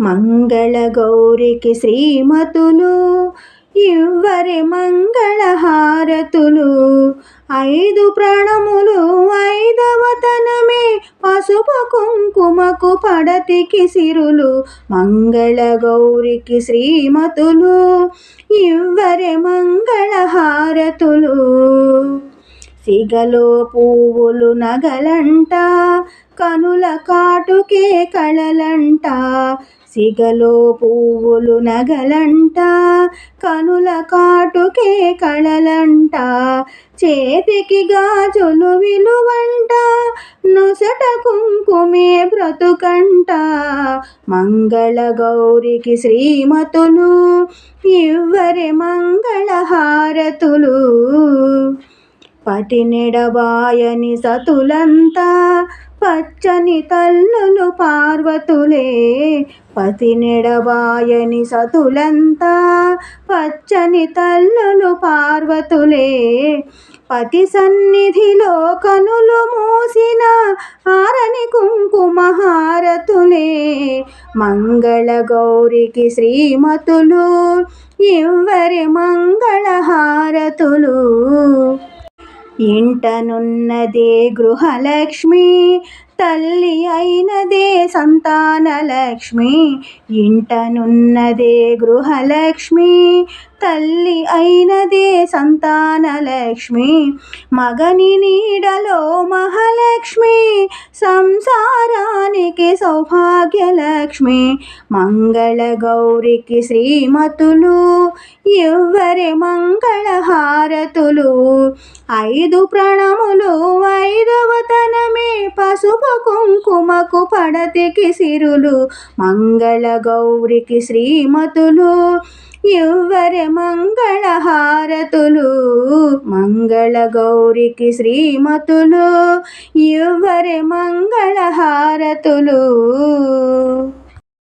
మంగళ గౌరికి శ్రీమతులు ఇవ్వరి మంగళహారతులు. ఐదు ప్రాణములు ఐదవతనమే పసుపు కుంకుమకు పడతికి సిరులు. మంగళ గౌరికి శ్రీమతులు ఇవ్వరి మంగళహారతులు. సిగలో పువ్వులు నగలంట కనుల కాటుకే కళలంట. సిగలో పువ్వులు నగలంట కనుల కాటుకే కళలంట చేతికి గాజులు విలువంట నొసట కుంకుమే బ్రతుకంట. మంగళ గౌరికి శ్రీమతులు ఇవ్వరి మంగళహారతులు. పటినెడబాయని సతులంతా పచ్చని తల్లులు పార్వతులే. పతినెడబాయని సతులంతా పచ్చని తల్లులు పార్వతులే. పతి సన్నిధిలో కనులు మూసిన ఆరని కుంకుమ హారతులే. మంగళ గౌరికి శ్రీమతులు ఇవ్వరి మంగళహారతులు ఇంటనున్నదే గృహలక్ష్మి తల్లి అయినదే సంతానలక్ష్మి. ఇంటనున్నదే గృహలక్ష్మి తల్లి అయినదే సంతానలక్ష్మి. మగని నీడలో మహాలక్ష్మి సంసారానికి సౌభాగ్యలక్ష్మి. మంగళ గౌరికి శ్రీమతులు ఇవ్వరి హారతులు ఐదు ప్రణములు ఐదవతనమే పసుపు కుంకుమకు పడతికి సిరులు మంగళ గౌరికి శ్రీమతులు ఇవ్వరి మంగళహారతులు మంగళ గౌరికి శ్రీమతులు ఇవ్వరి మంగళహారతులు